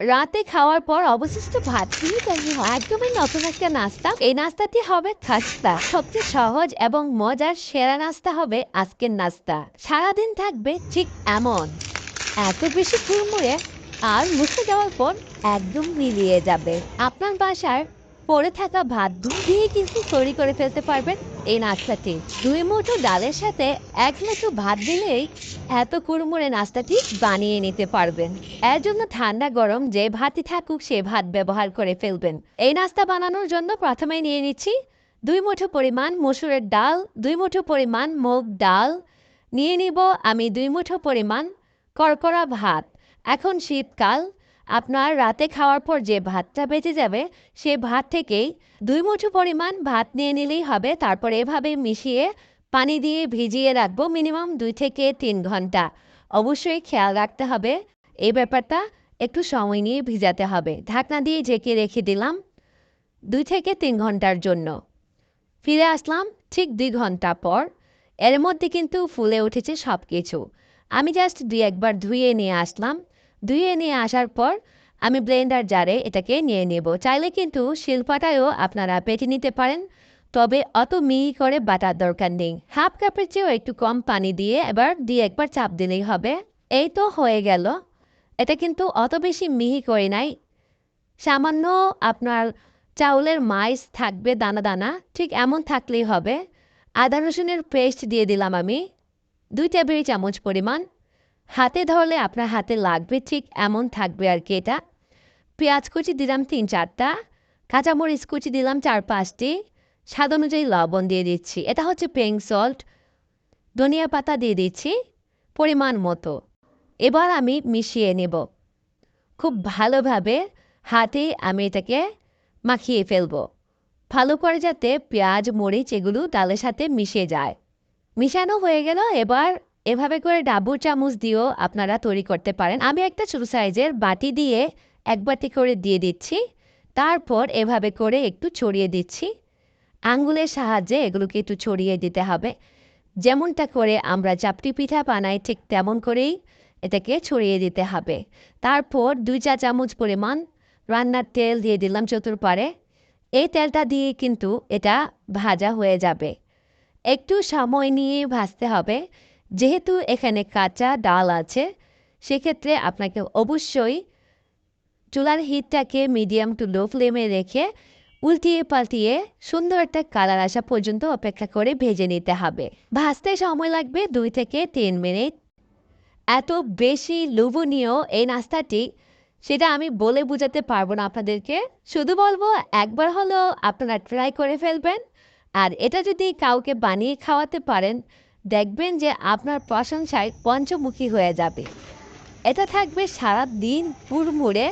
রাতে খাওয়ার পর অবশিষ্ট ভাত দিয়ে তৈরি হয়। একদমই নতুন একটা নাস্তা। এই নাস্তাটি হবে খাস্তা। সবচেয়ে সহজ এবং মজার সেরা নাস্তা হবে আজকের নাস্তা। সারাদিন থাকবে ঠিক এমন। এত বেশি কুড়মুড়ে আর মুছে যাওয়ার পর একদম মিলিয়ে যাবে। আপনার বাসার পড়ে থাকা ভাত দুধ দিয়ে কিন্তু তৈরি করে ফেলতে পারবেন এই নাস্তাটি। দুই মুঠো ডালের সাথে এক মুঠো ভাত দিলেই এত কুড়মুড়ে নাস্তাটি বানিয়ে নিতে পারবেন। এর জন্য ঠান্ডা গরম যে ভাতই থাকুক সে ভাত ব্যবহার করে ফেলবেন। এই নাস্তা বানানোর জন্য প্রথমে নিয়ে নিচ্ছি দুই মুঠো পরিমাণ মসুরের ডাল, দুই মুঠো পরিমাণ মুগ ডাল। নিয়ে নিব আমি দুই মুঠো পরিমাণ কড়কড়া ভাত। এখন শীতকাল আপনার রাতে খাওয়ার পর যে ভাতটা বেঁচে যাবে, সে ভাত থেকেই দুই মুঠো পরিমাণ ভাত নিয়ে নিলেই হবে। তারপর এভাবে মিশিয়ে পানি দিয়ে ভিজিয়ে রাখব মিনিমাম দুই থেকে তিন ঘণ্টা। অবশ্যই খেয়াল রাখতে হবে। এই ব্যাপারটা একটু সময় নিয়ে ভিজাতে হবে। ঢাকনা দিয়ে ঢেকে রেখে দিলাম দুই থেকে তিন ঘণ্টার জন্য। ফিরে আসলাম ঠিক দুই ঘণ্টা পর। এর মধ্যে কিন্তু ফুলে উঠেছে সব কিছু আমি জাস্ট দুই একবার ধুয়ে নিয়ে আসলাম। ধুয়ে নিয়ে আসার পর আমি ব্লেন্ডার জারে এটাকে নিয়ে নেব। চাইলে কিন্তু শিল্পাটায়ও আপনারা পেটে নিতে পারেন, তবে অত মিহি করে বাটার দরকার নেই। হাফ কাপের চেয়েও একটু কম পানি দিয়ে এবার দিয়ে একবার চাপ দিলেই হবে। এই তো হয়ে গেল। এটা কিন্তু অত বেশি মিহি করে নাই। সামান্য আপনার চাউলের মাইস থাকবে দানা দানা, ঠিক এমন থাকলেই হবে। আদা রসুনের পেস্ট দিয়ে দিলাম আমি। দুই টেবিল চামচ পরিমাণ। হাতে ধরলে আপনার হাতে লাগবে ঠিক এমন থাকবে আর কি এটা। পেঁয়াজ কুচি দিলাম তিন চারটা, কাঁচামরিচ কুচি দিলাম চার পাঁচটি, স্বাদ অনুযায়ী লবণ দিয়ে দিচ্ছি। এটা হচ্ছে পেং সল্ট, ধনিয়া পাতা দিয়ে দিচ্ছি পরিমাণ মতো। এবার আমি মিশিয়ে নেব। খুব ভালোভাবে হাতে আমি এটাকে মাখিয়ে ফেলব। ভালো করে যাতে পেঁয়াজ, মরিচ এগুলো ডালের সাথে মিশে যায়। মিশানো হয়ে গেল, এবার এভাবে করে ডাবু চামচ দিয়েও আপনারা তৈরি করতে পারেন। আমি একটা ছোটো সাইজের বাটি দিয়ে এক বাটি করে দিয়ে দিচ্ছি। তারপর এভাবে করে একটু ছড়িয়ে দিচ্ছি। আঙ্গুলের সাহায্যে এগুলোকে একটু ছড়িয়ে দিতে হবে। যেমনটা করে আমরা চাপটি পিঠা বানাই, ঠিক তেমন করেই এটাকে ছড়িয়ে দিতে হবে। তারপর দুই চা চামচ পরিমাণ রান্নার তেল দিয়ে দিলাম চতুর্পারে এই তেলটা দিয়ে কিন্তু এটা ভাজা হয়ে যাবে। একটু সময় নিয়ে ভাজতে হবে। যেহেতু এখানে কাঁচা ডাল আছে, সেক্ষেত্রে আপনাকে অবশ্যই চুলার হিটটাকে মিডিয়াম টু লো ফ্লেমে রেখে উল্টিয়ে পাল্টিয়ে সুন্দর একটা কালার আসা পর্যন্ত অপেক্ষা করে ভেজে নিতে হবে। ভাজতে সময় লাগবে দুই থেকে তিন মিনিট। এত বেশি লোভনীয় এই নাস্তাটি, সেটা আমি বলে বোঝাতে পারব না আপনাদেরকে। শুধু বলব, একবার হলেও আপনারা ট্রাই করে ফেলবেন। আর এটা যদি কাউকে বানিয়ে খাওয়াতে পারেন দেখবেন যে আপনার প্রশংসায় পঞ্চমুখী হয়ে যাবে। এটা থাকবে সারা দিন কুড়মুড়ে।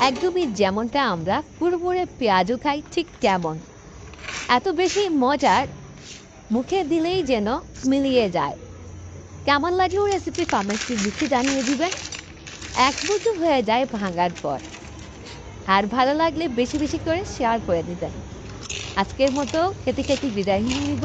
একদমই যেমনটা আমরা কুড়মুড়ে পেঁয়াজও খাই, ঠিক তেমন। এত বেশি মজার মুখে দিলেই যেন মিলিয়ে যায়। কেমন লাগলেও রেসিপি কমেন্টে লিখে জানিয়ে দিবেন। এক বুঝু হয়ে যায় ভাঙার পর। আর ভালো লাগলে বেশি বেশি করে শেয়ার করে দিবেন। আজকের মতো খেতে খেতে বিদায় নিয়ে নিব।